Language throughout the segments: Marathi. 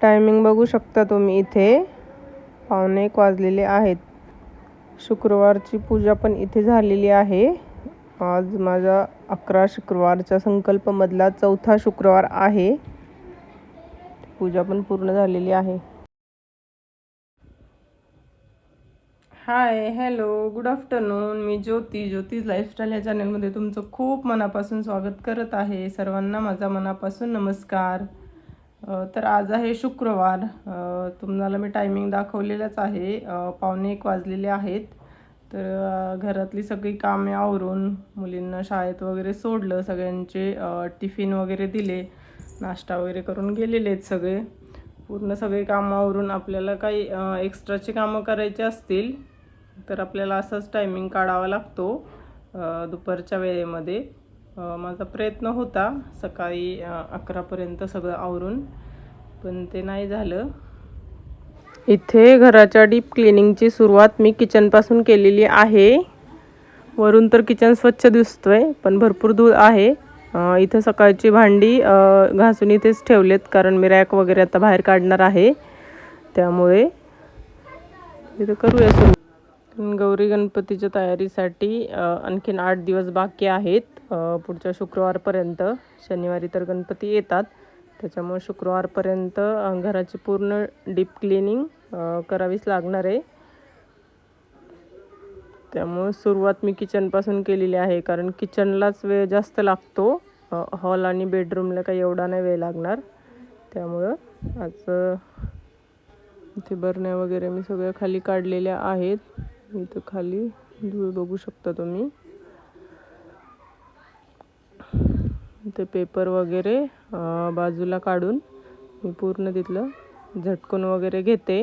टायमिंग बघू शकता तुम्ही इथे. पावणे एक वाजलेले आहेत. शुक्रवारची पूजा पण इथे झालेली आहे. आज माझा अकरा शुक्रवारच्या संकल्पमधला चौथा शुक्रवार आहे. पूजा पण पूर्ण झालेली आहे. हाय हॅलो गुड आफ्टरनून मी ज्योती. ज्योतीज लाईफस्टाईल या चॅनलमध्ये तुमचं खूप मनापासून स्वागत करत आहे. सर्वांना माझा मनापासून नमस्कार. तर आज आहे शुक्रवार. तुम्हाला मी टायमिंग दाखवलेलंच आहे. पावणे एक वाजलेले आहेत. तर घरातली सगळी कामे आवरून मुलींना शाळेत वगैरे सोडलं सगळ्यांचे टिफिन वगैरे दिले नाश्ता वगैरे करून गेलेले आहेत सगळे. पूर्ण सगळे कामं आवरून आपल्याला काही एक्स्ट्राची कामं करायची असतील तर आपल्याला असाच टायमिंग काढावा लागतो दुपारच्या वेळेमध्ये. माझा प्रयत्न होता सकाळी अकरापर्यंत सगळं आवरून पण ते नाही झालं. इथे घराच्या डीप क्लिनिंगची सुरुवात मी किचनपासून केलेली आहे. वरून तर किचन स्वच्छ दिसतो आहे पण भरपूर धूळ आहे. इथं सकाळची भांडी घासून इथेच ठेवलेत कारण मी रॅक वगैरे आता बाहेर काढणार आहे. त्यामुळे इथं करूया सुरू. गौरी गणपतीच्या तयारीसाठी आणखीन आठ दिवस बाकी आहेत. पुढच्या शुक्रवारपर्यंत शनिवारी तर गणपती येतात. त्याच्यामुळे शुक्रवारपर्यंत घराची पूर्ण डीप क्लिनिंग करावीच लागणार आहे. त्यामुळे सुरुवात मी किचनपासून केलेली आहे कारण किचनलाच वेळ जास्त लागतो. हॉल आणि बेडरूमला काही एवढा नाही वेळ लागणार. त्यामुळं आज इथे बरण्या वगैरे मी सगळ्या खाली काढलेल्या आहेत. इथं खाली धूळ बघू शकता तुम्ही. ते पेपर वगैरे बाजूला काढून मी पूर्ण तिथलं झटकून वगैरे घेते.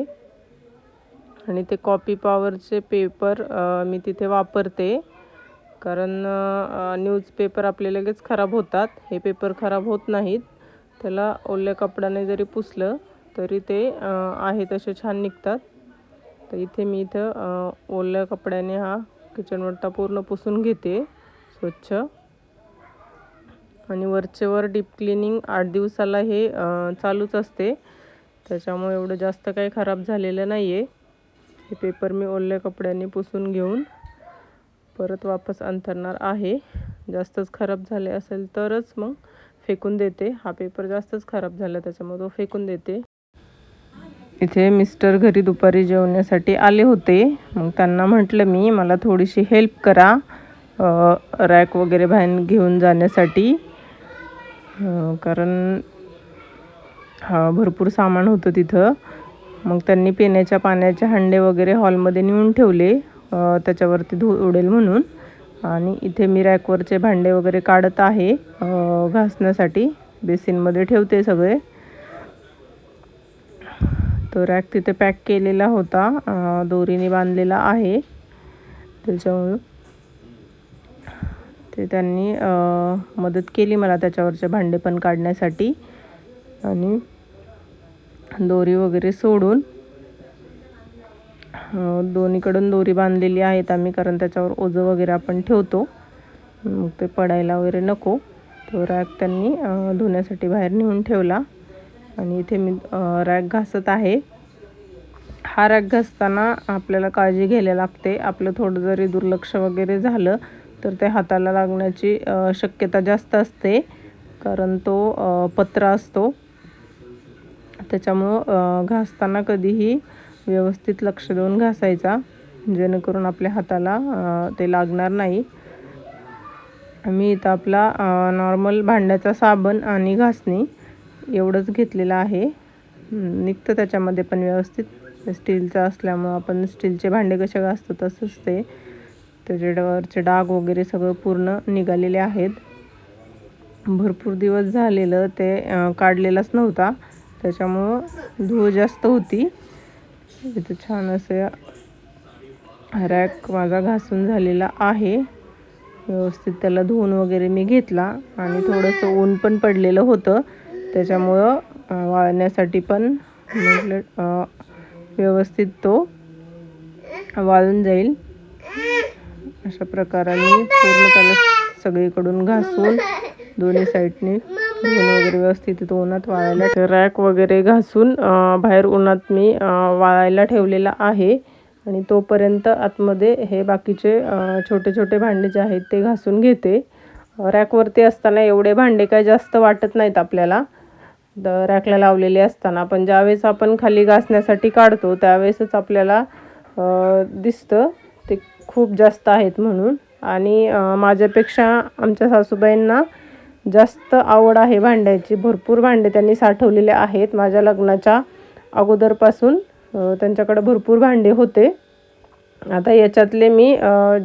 आणि ते कॉपी पॉवरचे पेपर मी तिथे वापरते. कारण न्यूजपेपर आपले लगेच खराब होतात. हे पेपर खराब होत नाहीत. त्याला ओल्या कपड्याने जरी पुसलं तरी ते आहे तसे छान निघतात. तर इथे मी इथं ओल्या कपड्याने हा किचन वट्टा पूर्ण पुसून घेते स्वच्छ. आणि वरचे वर डीप क्लिनिंग आठ दिवसाला हे चालूच असते. त्याच्यामुळे एवढं जास्त काही खराब झालेलं नाही आहे हे पेपर मी ओल्या कपड्याने पुसून घेऊन परत वापस अंथरणार आहे. जास्तच खराब झाले असेल तरच मग फेकून देते. हा पेपर जास्तच खराब झाला त्याच्यामुळे तो फेकून देते. इथे मिस्टर घरी दुपारी जेवण्यासाठी आले होते. मग त्यांना म्हटलं मी मला थोडीशी हेल्प करा रॅक वगैरे बाहेर घेऊन जाण्यासाठी. कारण भरपूर सामान होतं तिथं. मग त्यांनी पिण्याच्या पाण्याचे हंडे वगैरे हॉलमध्ये नेऊन ठेवले. त्याच्यावरती धू उडेल म्हणून. आणि इथे मी रॅकवरचे भांडे वगैरे काढत आहे घासण्यासाठी. बेसिनमध्ये ठेवते सगळे. तो रॅक तिथे पॅक केलेला होता. दोरीने बांधलेला आहे. त्याच्यामुळं ते त्यांनी मदत केली मला त्याच्यावरचे भांडे पण काढण्यासाठी. आणि दोरी वगैरे सोडून दोन्हीकडून दोरी बांधलेली आहेत आम्ही कारण त्याच्यावर ओझं वगैरे आपण ठेवतो. मग ते पडायला वगैरे नको. तो रॅक त्यांनी धुण्यासाठी बाहेर नेऊन ठेवला. आणि इथे मी रॅक घासत आहे. हा रॅक घासताना आपल्याला काळजी घ्यायला लागते. आपलं थोडं जरी दुर्लक्ष वगैरे झालं तर ते हाताला लागण्याची शक्यता जास्त असते. कारण तो पत्रा असतो. त्याच्यामुळं घासताना कधीही व्यवस्थित लक्ष देऊन घासायचा. जेणेकरून आपल्या हाताला ते लागणार नाही. मी इथं आपला नॉर्मल भांड्याचा साबण आणि घासणी एवढंच घेतलेलं आहे. निघतं त्याच्यामध्ये पण व्यवस्थित. स्टीलचं असल्यामुळं आपण स्टीलचे भांडे कसे घासतो तसंच ते त्याच्यावरचे डाग वगैरे सगळं पूर्ण निघालेले आहेत. भरपूर दिवस झालेलं ते काढलेलाच नव्हता. त्याच्यामुळं धूळ जास्त होती. इथं छान असे रॅक माझा घासून झालेला आहे. व्यवस्थित त्याला धुवून वगैरे मी घेतला आणि थोडंसं ऊन पण पडलेलं होतं. त्याच्यामुळं वाळण्यासाठी पण म्हटलं व्यवस्थित तो वाळून जाईल. अशा प्रकाराने पूर्ण त्याला सगळीकडून घासून दोन्ही साईडने वगैरे व्यवस्थित तिथं उन्हात वाळायला रॅक वगैरे घासून बाहेर उन्हात मी वाळायला ठेवलेला आहे. आणि तोपर्यंत आतमध्ये हे बाकीचे छोटे छोटे भांडे जे आहेत ते घासून घेते. रॅकवरती असताना एवढे भांडे काय जास्त वाटत नाहीत आपल्याला. द रॅकला लावलेले असताना. पण ज्यावेळेस आपण खाली घासण्यासाठी काढतो त्यावेळेसच आपल्याला दिसतं. ते खूप जास्त आहेत म्हणून. आणि माझ्यापेक्षा आमच्या सासूबाईंना जास्त आवड आहे भांड्याची. भरपूर भांडे त्यांनी साठवलेले आहेत. माझ्या लग्नाच्या अगोदरपासून त्यांच्याकडे भरपूर भांडे होते. आता याच्यातले मी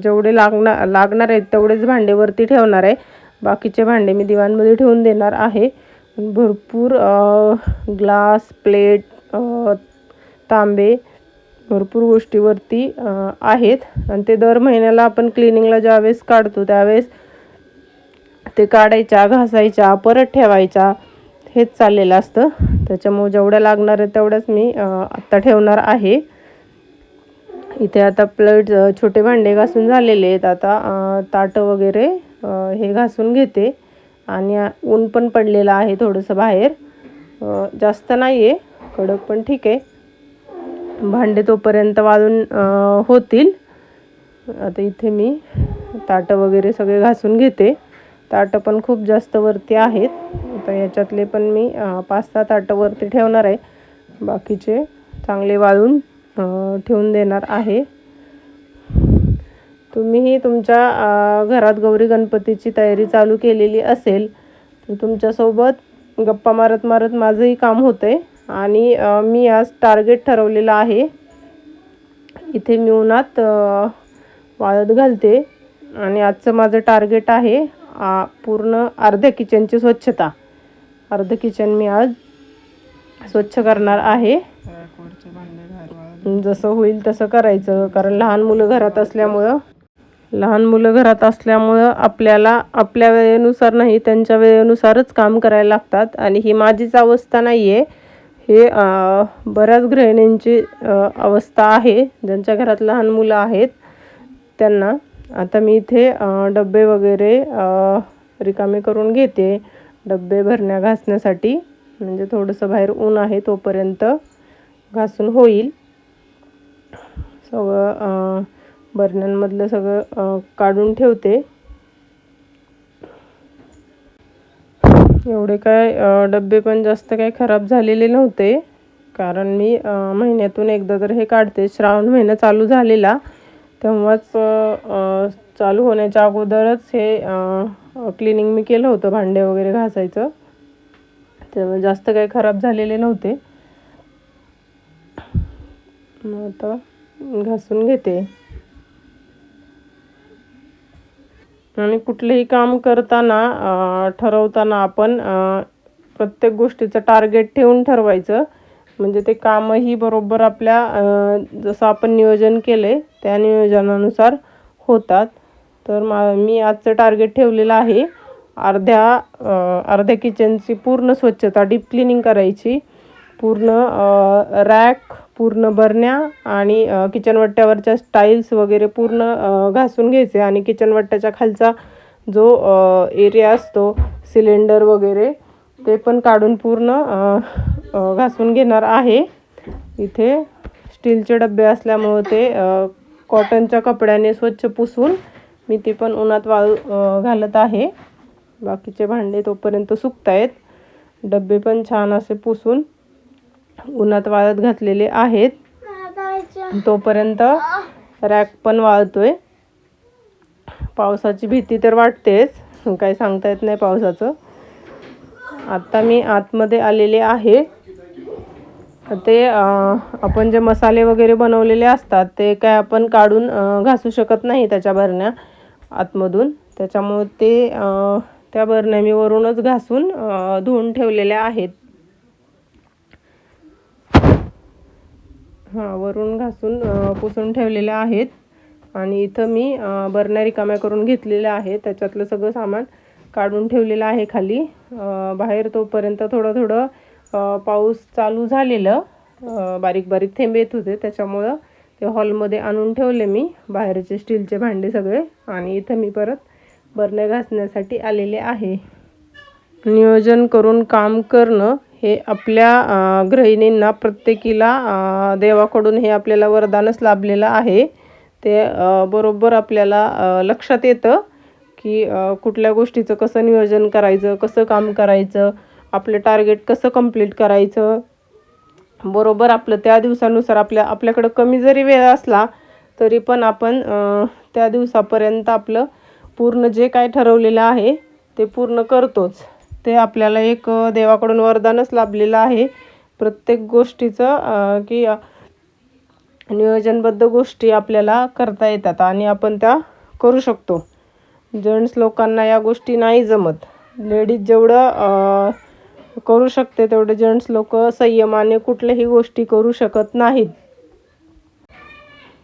जेवढे लागणार लागणार आहेत तेवढेच भांडेवरती ठेवणार आहे. बाकीचे भांडे मी दिवाणमध्ये ठेवून देणार आहे. भरपूर ग्लास प्लेट तांबे भरपूर गोष्टीवरती आहेत. आणि ते दर महिन्याला आपण क्लिनिंगला ज्यावेळेस काढतो त्यावेळेस ते काढायच्या घासायच्या परत ठेवायच्या हेच चाललेलं असतं. त्याच्यामुळे जेवढ्या लागणार आहे तेवढ्याच मी आत्ता ठेवणार आहे. इथे आता प्लेट छोटे भांडे घासून झालेले आहेत. आता ताटं वगैरे हे घासून घेते. आणि ऊन पण पडलेलं आहे थोडंसं बाहेर. जास्त नाही आहे कडक पण ठीक आहे. भांडे तोपर्यंत वाळून होतील. आता इथे मी ताटं वगैरे सगळे घासून घेते. ताटं पण खूप जास्त वरती आहेत. आता याच्यातले पण मी पाच सहा ताटं वरती ठेवणार आहे. बाकीचे चांगले वाळून ठेवून देणार आहे. तुम्हीही तुमच्या घरात गौरी गणपतीची तयारी चालू केलेली असेल तर तुमच्यासोबत गप्पा मारत मारत माझंही काम होतं आहे आणि मी आज टार्गेट ठरवलेलं आहे. इथे मी उन्हात वाळत घालते आणि आजचं माझं टार्गेट आहे पूर्ण अर्ध्या किचनची स्वच्छता. अर्ध किचन मी आज स्वच्छ करणार आहे. जसं होईल तसं करायचं कारण लहान मुलं घरात असल्यामुळं लहान मुलं घरात असल्यामुळं आपल्याला आपल्या वेळेनुसार नाही त्यांच्या वेळेनुसारच काम करायला लागतात. आणि ही माझीच अवस्था नाही आहे हे बऱ्याच गृहिणींची अवस्था आहे. ज्यांच्या घरात लहान मुलं आहेत त्यांना. आता मी इथे डबे वगैरे रिकामे करून घेते. डबे भरण्या घासण्यासाठी. म्हणजे थोडंसं बाहेर ऊन आहे तोपर्यंत घासून होईल. सगळं बरण्यांमधलं सगळं काढून ठेवते. एवढे काय डबे पण जास्त काही खराब झालेले नव्हते. कारण मी महिन्यातून एकदा तर हे काढते. श्रावण महिना चालू झालेला. तेव्हाच चालू होण्याच्या अगोदरच हे क्लिनिंग मी केलं होतं भांडे वगैरे घासायचं. त्यामुळे जास्त काही खराब झालेले नव्हते. मग आता घासून घेते. आणि कुठलेही काम करताना ठरवताना आपण प्रत्येक गोष्टीचं टार्गेट ठेवून ठरवायचं. म्हणजे ते कामही बरोबर आपल्या जसं आपण नियोजन केले त्या नियोजनानुसार होतात. तर मा मी आजचं टार्गेट ठेवलेलं आहे अर्ध्या अर्ध्या किचनची पूर्ण स्वच्छता डीप क्लिनिंग करायची. पूर्ण रॅक पूर्ण बरण्या आणि किचनवट्ट्यावरच्या टाईल्स स्टाईल्स वगैरे पूर्ण घासून घ्यायचे. आणि किचनवट्ट्याच्या खालचा जो एरिया असतो सिलेंडर वगैरे ते पण काढून पूर्ण घासून घेणार आहे. इथे स्टीलचे डबे असल्यामुळं ते कॉटनच्या कपड्याने स्वच्छ पुसून मी ते पण उन्हात वाळू घालत आहे. बाकीचे भांडे तोपर्यंत सुकत आहेत डबे पण छान असे पुसून उन्हात वाळत घातलेले आहेत. तोपर्यंत रॅक पण वाळतोय. पावसाची भीती तर वाटतेच. काही सांगता येत नाही पावसाचं. आत्ता मी आतमध्ये आलेले आहे. ते आपण जे मसाले वगैरे बनवलेले असतात ते काय आपण काढून घासू शकत नाही त्याच्या भरण्या आतमधून. त्याच्यामुळे ते त्या भरण्या मी वरूनच घासून धुवून ठेवलेल्या आहेत. हां वरून घासून पुसून ठेवलेल्या आहेत. आणि इथं मी बरण्या रिकाम्या करून घेतलेल्या आहे त्याच्यातलं सगळं सामान काढून ठेवलेलं आहे खाली. बाहेर तोपर्यंत थोडं थोडं पाऊस चालू झालेलं. बारीक बारीक थेंब येत होते. त्याच्यामुळं ते हॉलमध्ये आणून ठेवले मी. बाहेरचे स्टीलचे भांडे सगळे. आणि इथं मी परत बरणे घासण्यासाठी आलेले आहे. नियोजन करून काम करणं हे आपल्या गृहिणींना प्रत्येकीला देवाकडून हे आपल्याला वरदानच लाभलेलं आहे. ते बरोबर आपल्याला लक्षात येतं की कुठल्या गोष्टीचं कसं नियोजन करायचं कसं काम करायचं आपलं टार्गेट कसं कंप्लीट करायचं. बरोबर आपलं त्या दिवसानुसार आपल्या आपल्याकडं कमी जरी वेळ असला तरी पण आपण त्या दिवसापर्यंत आपलं पूर्ण जे काय ठरवलेलं आहे ते पूर्ण करतोच. ते आपल्याला एक देवाकडून वरदानच लाभलेलं आहे. प्रत्येक गोष्टीचं की नियोजनबद्ध गोष्टी आपल्याला करता येतात आणि आपण त्या करू शकतो. जेंट्स लोकांना या गोष्टी नाही जमत. लेडीज जेवढं अं, करू शकते तेवढे जेंट्स लोक संयमाने कुठल्याही गोष्टी करू शकत नाहीत.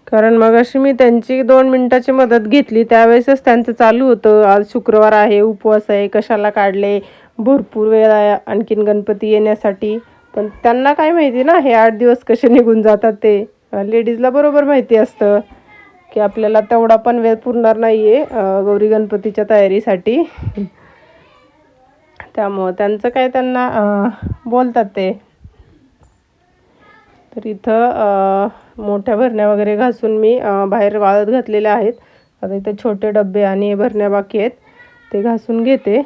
कारण मग अशी मी त्यांची दोन मिनिटाची मदत घेतली. त्यावेळेसच त्यांचं चालू होतं. आज शुक्रवार आहे उपवास आहे कशाला काढले भरपूर वेळ आहे आणखीन गणपती येण्यासाठी. पण त्यांना काय माहिती ना हे आठ दिवस कसे निघून जातात ते. लेडीजला बरोबर माहिती असतं की आपल्याला तेवढा पण वेळ पुरणार नाही आहे गौरी गणपतीच्या तयारीसाठी. त्यामुळं त्यांचं काय त्यांना बोलतात ते. तर इथं मोठ्या भरण्या वगैरे घासून मी बाहेर वाळत घातलेल्या आहेत. आता इथे छोटे डबे आणि भरण्या बाकी आहेत ते घासून घेते.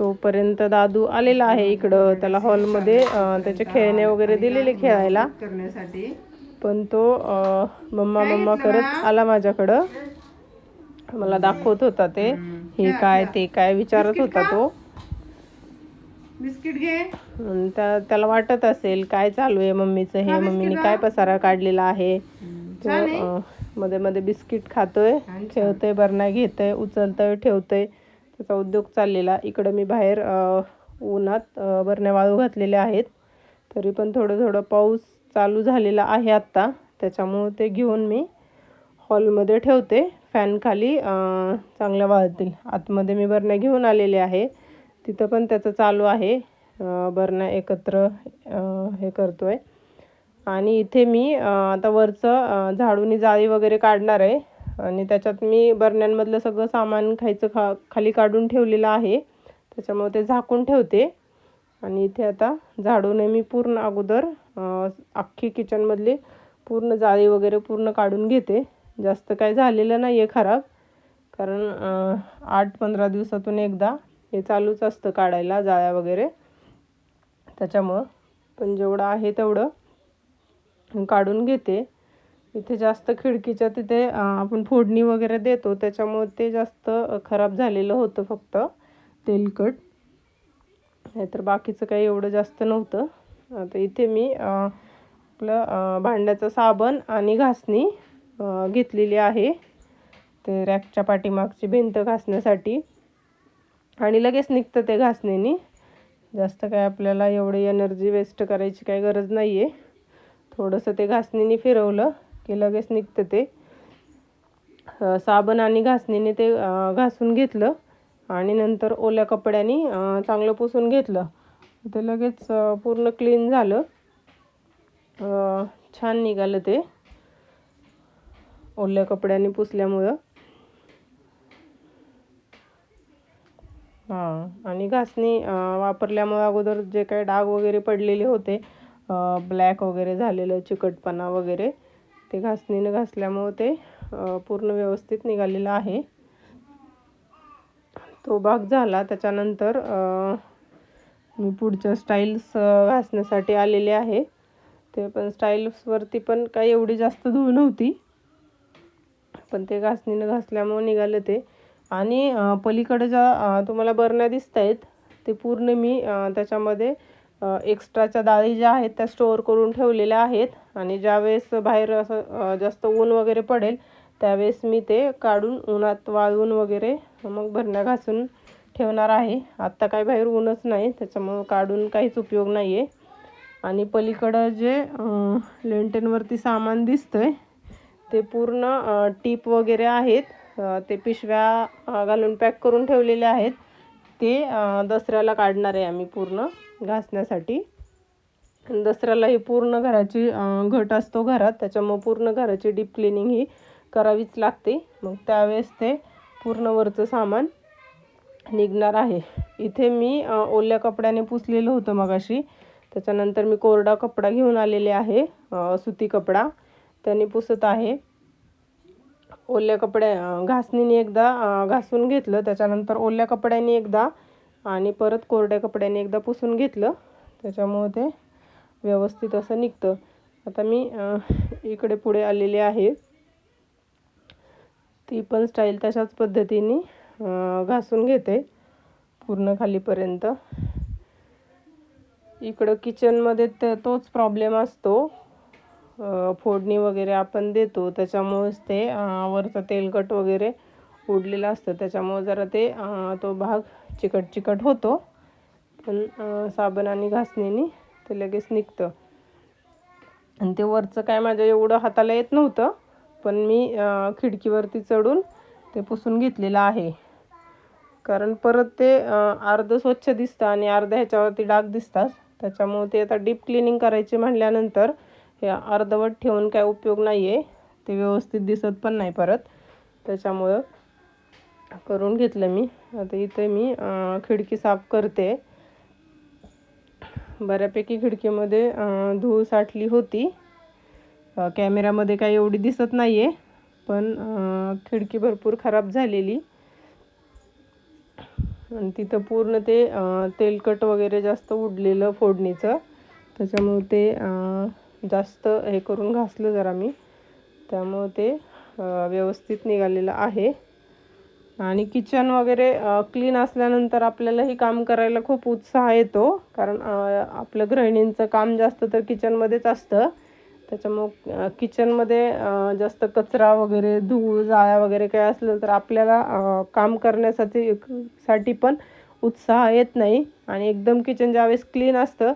तोपर्यंत दादू आलेला आहे इकडं त्याला हॉलमध्ये त्याचे खेळणे वगैरे दिलेले खेळायला. करण्यासाठी. पण तो मम्मा मम्मा करत आला माझ्याकडं. मला दाखवत होता ते. हे काय ते काय विचारत होता तो. बिस्किट घे. त्याला वाटत असेल काय चालू आहे मम्मीचं? हे मम्मीने काय पसारा काढलेला आहे? मध्ये मध्ये बिस्किट खातोय खेळतोय बरणा घेतोय उचलतोय ठेवतोय. त्याचा उद्योग चाललेला. इकडं मी बाहेर उन्हात बरण्या वाळू घातलेल्या आहेत. तरी पण थोडं थोडं पाऊस चालू झालेला आहे आत्ता. त्याच्यामुळं ते घेऊन मी हॉलमध्ये ठेवते. फॅन खाली चांगल्या वाळतील. आतमध्ये मी बरण्या घेऊन आलेले आहे. तिथं पण त्याचं चालू आहे. बरण्या एकत्र हे करतो आहे आणि इथे मी आता वरचं झाडूनी जाळी वगैरे काढणार आहे. आणि त्याच्यात मी बरण्यांमधलं सगळं सामान खायचं खा खाली काढून ठेवलेलं आहे. त्याच्यामुळे ते झाकून ठेवते. आणि इथे आता झाडूने मी पूर्ण अगोदर अख्खी किचनमधली पूर्ण जाळी वगैरे पूर्ण काढून घेते. जास्त काय झालेलं नाही आहे खराब. कारण आठ पंधरा दिवसातून एकदा हे चालूच असतं काढायला जाळ्या वगैरे. त्याच्यामुळं पण जेवढं आहे तेवढं काढून घेते. इथे जास्त खिडकीच्या तिथे आपण फोडणी वगैरे देतो. त्याच्यामुळे ते जास्त खराब झालेलं होतं फक्त. तेलकट. नाहीतर बाकीचं काही एवढं जास्त नव्हतं. आता इथे मी आपलं भांड्याचं साबण आणि घासणी घेतलेली आहे. ते रॅकच्या पाठीमागची भिंत घासण्यासाठी. आणि लगेच निघतं ते घासणीने. जास्त काय आपल्याला एवढी एनर्जी वेस्ट करायची काही गरज नाही आहे थोडंसं ते घासणीने फिरवलं. की लगेच निघतं ते. साबण आणि घासणीने ते घासून घेतलं आणि नंतर ओल्या कपड्याने चांगलं पुसून घेतलं. ते लगेच पूर्ण क्लीन झालं. छान निघालं ते. ओल्या कपड्याने पुसल्यामुळं. हां आणि घासणी वापरल्यामुळं अगोदर जे काही डाग वगैरे पडलेले होते ब्लॅक वगैरे झालेलं चिकटपणा वगैरे ते घासणीनं घासल्यामुळं ते पूर्ण व्यवस्थित निघालेलं आहे. तो भाग झाला. त्याच्यानंतर मी पुढच्या स्टाईल्स घासण्यासाठी आलेले आहे. ते पण स्टाईल्सवरती पण काही एवढी जास्त धूळ नव्हती. पण ते घासणीनं घासल्यामुळे निघालं ते. आणि पलीकडे ज्या तुम्हाला बरण्या दिसत आहेत ते पूर्ण मी त्याच्यामध्ये एक्स्ट्राच्या डाळी ज्या आहेत त्या स्टोअर करून ठेवलेल्या आहेत. आणि ज्यावेळेस बाहेर असं जास्त ऊन वगैरे पडेल त्यावेळेस मी ते काढून उन्हात वाळवून वगैरे मग भरण्या घासून ठेवणार आहे. आत्ता काय बाहेर ऊनच नाही त्याच्यामुळं काढून काहीच उपयोग नाही आहे आणि पलीकडं जे लेंटेनवरती सामान दिसतंय ते पूर्ण टीप वगैरे आहेत. ते पिशव्या घालून पॅक करून ठेवलेले आहेत. ते दसऱ्याला काढणार आहे आम्ही पूर्ण. घासण्यासाठी. दसऱ्याला ही पूर्ण घराची घट असतो घरात. त्याच्यामुळं पूर्ण घराची डीप क्लिनिंग ही करावीच लागते. मग त्यावेळेस ते पूर्ण वरचं सामान निघणार आहे. इथे मी ओल्या कपड्याने पुसलेलं होतं मगाशी. त्याच्यानंतर मी कोरडा कपडा घेऊन आलेले आहे. सुती कपडा त्याने पुसत आहे. ओल्या कपड्या घासणीने एकदा घासून घेतलं. त्याच्यानंतर ओल्या कपड्याने एकदा आणि परत कोरड्या कपड्याने एकदा पुसून घेतलं. त्याच्यामुळे ते व्यवस्थित असं निघतं. आता मी इकडे पुढे आलेले आहे. ती पण स्टाईल तशाच पद्धतीने घासून घेते. पूर्ण खालीपर्यंत. इकडं किचनमध्ये तर तोच प्रॉब्लेम असतो. फोडणी वगैरे आपण देतो. त्याच्यामुळेच ते वरचा वरचं तेलकट वगैरे उडलेलं असतं. त्याच्यामुळं जरा ते तो भाग चिकट चिकट होतो. पण साबण आणि घासणीने ते लगेच निघतं. आणि ते वरचं काय माझ्या एवढं हाताला येत नव्हतं. पण मी खिडकीवरती चढून ते पुसून घेतलेलं आहे. कारण परत ते अर्धं स्वच्छ दिसतं आणि अर्ध्या ह्याच्यावरती डाग दिसतात. त्याच्यामुळे ते आता डीप क्लिनिंग करायचे म्हणल्यानंतर हे अर्धवट ठेवून काय उपयोग नाही आहे ते व्यवस्थित दिसत पण नाही परत. त्याच्यामुळं करून घेतलं मी. आता इथे मी खिडकी साफ करते. बऱ्यापैकी खिडकीमध्ये धूळ साठली होती. कॅमेऱ्यामध्ये काही एवढी दिसत नाही आहे पण खिडकी भरपूर खराब झालेली. आणि तिथं पूर्ण ते तेलकट वगैरे जास्त उडलेलं फोडणीचं. त्याच्यामुळे ते जास्त हे करून घासलं जरा मी. त्यामुळं ते व्यवस्थित निघालेलं आहे. आणि किचन वगैरे क्लीन असल्यानंतर आपल्यालाही काम करायला खूप उत्साह येतो. कारण आपलं गृहिणींचं काम जास्त तर किचनमध्येच असतं. त्याच्यामुळं किचनमध्ये जास्त कचरा वगैरे धूळ जाळ्या वगैरे काय असलं तर आपल्याला काम करण्यासाठी साठी पण उत्साह येत नाही. आणि एकदम किचन ज्यावेळेस क्लीन असतं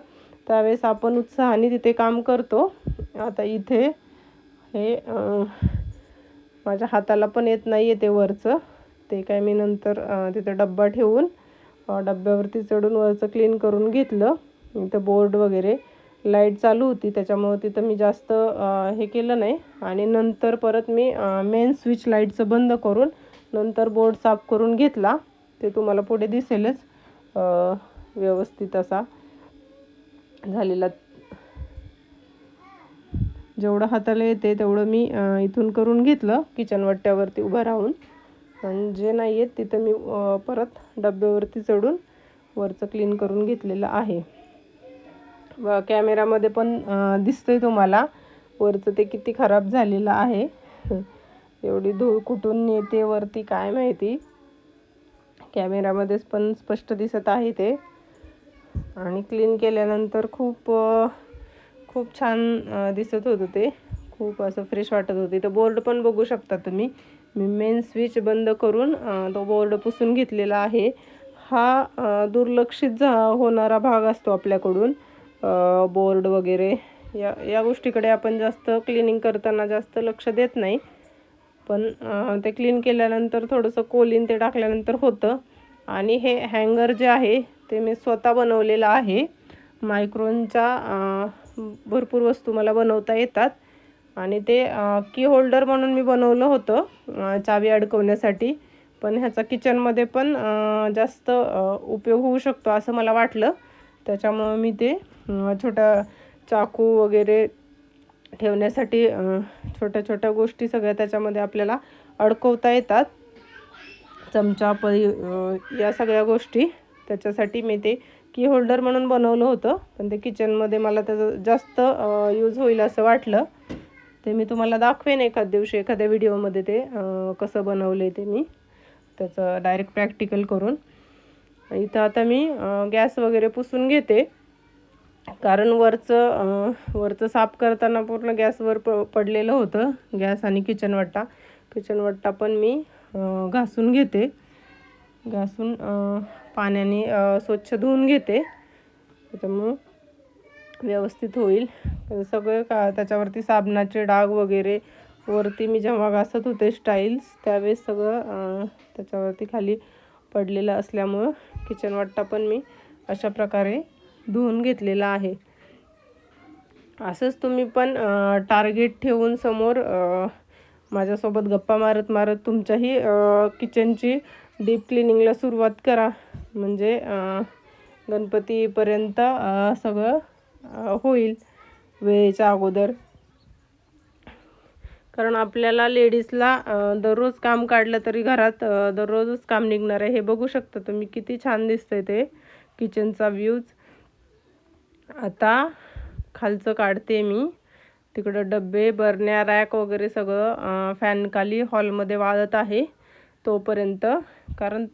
त्यावेळेस आपण उत्साहाने तिथे काम करतो. आता इथे हे माझ्या हाताला पण येत नाही आहे ते वरचं. ते काय मी नंतर तिथं डब्बा ठेवून डब्यावरती चढून वरचं क्लीन करून घेतलं. इथं बोर्ड वगैरे लाइट चालू होती त्याच्यामुळं तिथं मी जास्त हे केलं नाही. आणि नंतर परत मी मेन स्विच लाईटचं बंद करून नंतर बोर्ड साफ करून घेतला. ते तुम्हाला पुढे दिसेलच. व्यवस्थित असा झालेला. जेवढं हाताला येते तेवढं मी इथून करून घेतलं किचन वट्ट्यावरती उभं राहून. आणि जे नाही आहेत तिथं मी परत डब्यावरती चढून वरचं क्लीन करून घेतलेलं आहे. व कॅमेरामध्ये पण दिसतंय तुम्हाला. वरचं ते किती खराब झालेलं आहे. एवढी धूळ कुठून येते वरती काय माहिती? कॅमेरामध्येच पण स्पष्ट दिसत आहे ते. आणि क्लीन केल्यानंतर खूप खूप छान दिसत होतं ते. खूप असं फ्रेश वाटत होते. तर बोर्ड पण बघू शकता तुम्ही. मी मेन स्विच बंद करून तो बोर्ड पुसून घेतलेला आहे. हा दुर्लक्षित झा होणारा भाग असतो आपल्याकडून बोर्ड वगैरे. या या गोष्टीकडे आपण जास्त क्लिनिंग करताना जास्त लक्ष देत नाही. पण ते क्लीन केल्यानंतर थोडंसं कोलीन ते टाकल्यानंतर होतं. आणि हे हँगर जे आहे ते मी स्वतः बनवलेलं आहे. मायक्रोनच्या भरपूर वस्तू मला बनवता येतात. आणि ते की होल्डर म्हणून मी बनवलं होतं चावी अडकवण्यासाठी. पण ह्याचा किचनमध्ये पण जास्त उपयोग होऊ शकतो असं मला वाटलं. त्याच्यामुळं मी ते छोटा चाकू वगैरे ठेवण्यासाठी छोट्या छोट्या गोष्टी सगळ्या त्याच्यामध्ये आपल्याला अडकवता येतात. चमचा पळी या सगळ्या गोष्टी. त्याच्यासाठी मी ते की होल्डर म्हणून बनवलं होतं. पण ते किचनमध्ये मला त्याचं जास्त यूज होईल असं वाटलं. ते मी तुम्हाला दाखवेन एखाद दिवशी एखाद्या व्हिडिओमध्ये ते कसं बनवलं ते मी. त्याचं डायरेक्ट प्रॅक्टिकल करून. इथं आता मी गॅस वगैरे पुसून घेते. कारण वरचं वरचं साफ करताना पूर्ण गॅसवर प पडलेलं होतं. गॅस आणि किचन वट्टा. किचन वट्टा पण मी घासून घेते. घासून पाण्याने स्वच्छ धुवून घेते. त्याच्यामुळं व्यवस्थित होईल. सगळे का त्याच्यावरती साबणाचे डाग वगैरे वरती मी जेव्हा घासत होते स्टाईल्स त्यावेळेस सगळं त्याच्यावरती खाली पडलेलं असल्यामुळं किचन वाट्टा पण मी अशा प्रकारे धुवून घेतलेला आहे. असंच तुम्ही पण टार्गेट ठेवून समोर माझ्यासोबत गप्पा मारत मारत तुमच्याही किचनची डीप क्लिनिंगला सुरुवात करा. म्हणजे गणपतीपर्यंत सगळं होईल वेळेच्या अगोदर. कारण आपल्याला लेडीजला दररोज काम काढलं तरी घरात दररोजच काम निघणार आहे. हे बघू शकता तुम्ही किती छान दिसतंय ते किचनचा व्ह्यूज. आता खालचं काढते मी. तिकडं डबे बरण्या रॅक वगैरे सगळं फॅन खाली हॉलमध्ये वाळत आहे तोपर्यंत. कारण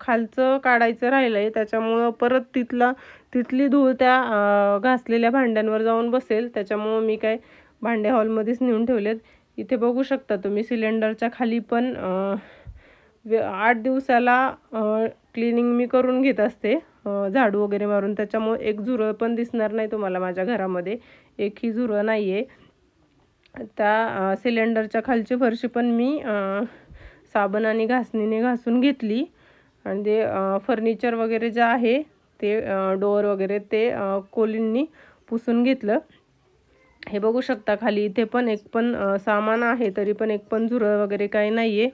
खालचं काढायचं राहिलं आहे त्याच्यामुळं परत तिथला तिथली धूळ त्या घासलेल्या भांड्यांवर जाऊन बसेल. त्याच्यामुळं मी काय भांडे हॉलमध्येच नेऊन ठेवलेत. इथे बघू शकता तुम्ही सिलेंडरच्या खाली पण आठ दिवसाला क्लिनिंग मी करून घेत असते. झाडू वगैरे मारून. त्याच्यामुळे एक झुरळ पण दिसणार नाही तुम्हाला माझ्या घरामध्ये. एकही झुरळ नाही आहे त्या सिलेंडरच्या खालची फरशी पण मी साबण आणि घासणीने घासून घेतली. आणि ते फर्निचर वगैरे जे आहे ते डोअर वगैरे ते कोलींनी पुसून घेतलं. हे बघू शकता खाली इथे पण एक पण सामान आहे तरी पण एक पण झुरळ वगैरे काही नाही आहे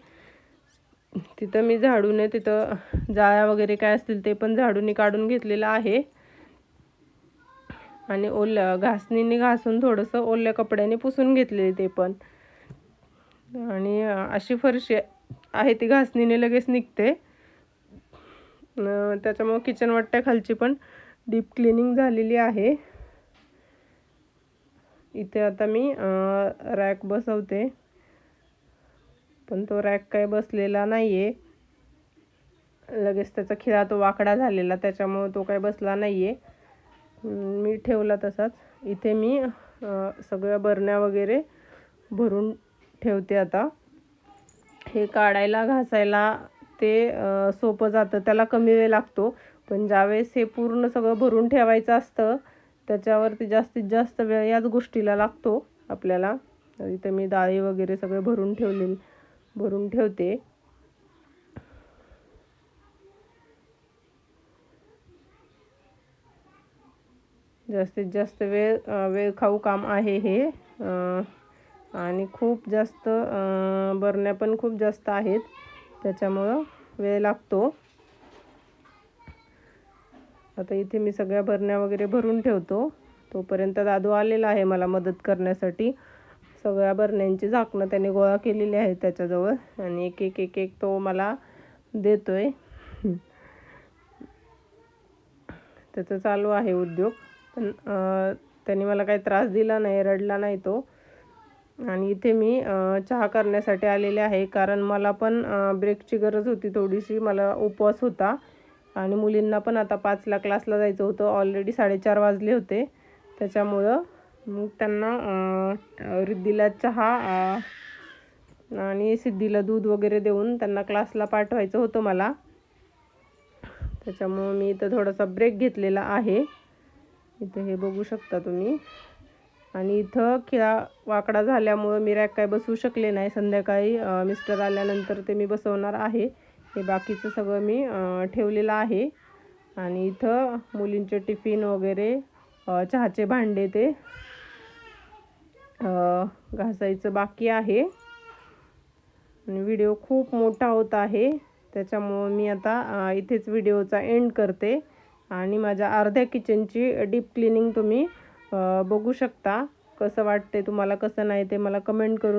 तिथं मी झाडूने तिथं जाळ्या वगैरे काय असतील ते पण झाडूने काढून घेतलेलं आहे. आणि ओल्या घासणीने घासून थोडंसं ओल्या कपड्याने पुसून घेतलेले ते पण. आणि अशी फरशी आहे ती घासणीने लगेच निघते. त्याच्यामुळं किचन वाट्या खालची पण डीप क्लिनिंग झालेली आहे. इथे आता मी रॅक बसवते. पण तो रॅक काय बसलेला नाही आहे लगेच त्याचा खिळा तो वाकडा झालेला त्याच्यामुळं तो काय बसला नाही आहे मी ठेवला तसाच. इथे मी सगळ्या बरण्या वगैरे भरून ठेवते आता. हे काढायला घासायला ते सोपं जातं. त्याला कमी वेळ लागतो. पण ज्यावेळेस हे पूर्ण सगळं भरून ठेवायचं असतं त्याच्यावरती जास्तीत जास्त वेळ याच गोष्टीला लागतो आपल्याला. इथं इथे मी डाळी वगैरे सगळे भरून ठेवले भरून ठेवते. जास्तीत जास्त वेळ वेळ खाऊ काम आहे हे. अं, आणि खूप जास्त अं, बरण्या पण खूप जास्त आहेत. त्याच्यामुळं वेळ लागतो. आता इथे मी सगळ्या भरण्या वगैरे भरून ठेवतो. तोपर्यंत दादू आलेला आहे मला मदत करण्यासाठी. सगळ्या बरण्यांची झाकणं त्याने गोळा केलेली आहे त्याच्याजवळ. आणि एक एक एक एक तो मला देतोय. त्याचं चालू आहे उद्योग. पण त्याने मला काही त्रास दिला नाही रडला नाही तो. आणि इथे मी चहा करण्यासाठी आलेले आहे. कारण मला पण ब्रेकची गरज होती थोडीशी. मला उपवास होता. आणि मुलींना पण आता पाचला क्लासला जायचं होतं. ऑलरेडी साडेचार वाजले होते. त्याच्यामुळं मग त्यांना रिद्धीला चहा आणि सिद्धीला दूध वगैरे देऊन त्यांना क्लासला पाठवायचं होतं मला. त्याच्यामुळं मी इथं थोडासा ब्रेक घेतलेला आहे. इथं हे बघू शकता तुम्ही. आणि इथं खिळा वाकडा झाल्यामुळं मी रॅक काय बसवू शकले नाही. संध्याकाळी मिस्टर आल्यानंतर ते मी बसवणार आहे. हे बाकीचं सगळं मी ठेवलेलं आहे. आणि इथं मुलींचे टिफिन वगैरे चहाचे भांडे ते घासायचं बाकी आहे. आणि व्हिडिओ खूप मोठा होत आहे. त्याच्यामुळं मी आता इथेच व्हिडिओचा एंड करते. आणि माझ्या अर्ध्या किचनची डीप क्लिनिंग तुम्ही बघू शकता कसं वाटते तुम्हाला कसं नाही ते मला कमेंट करून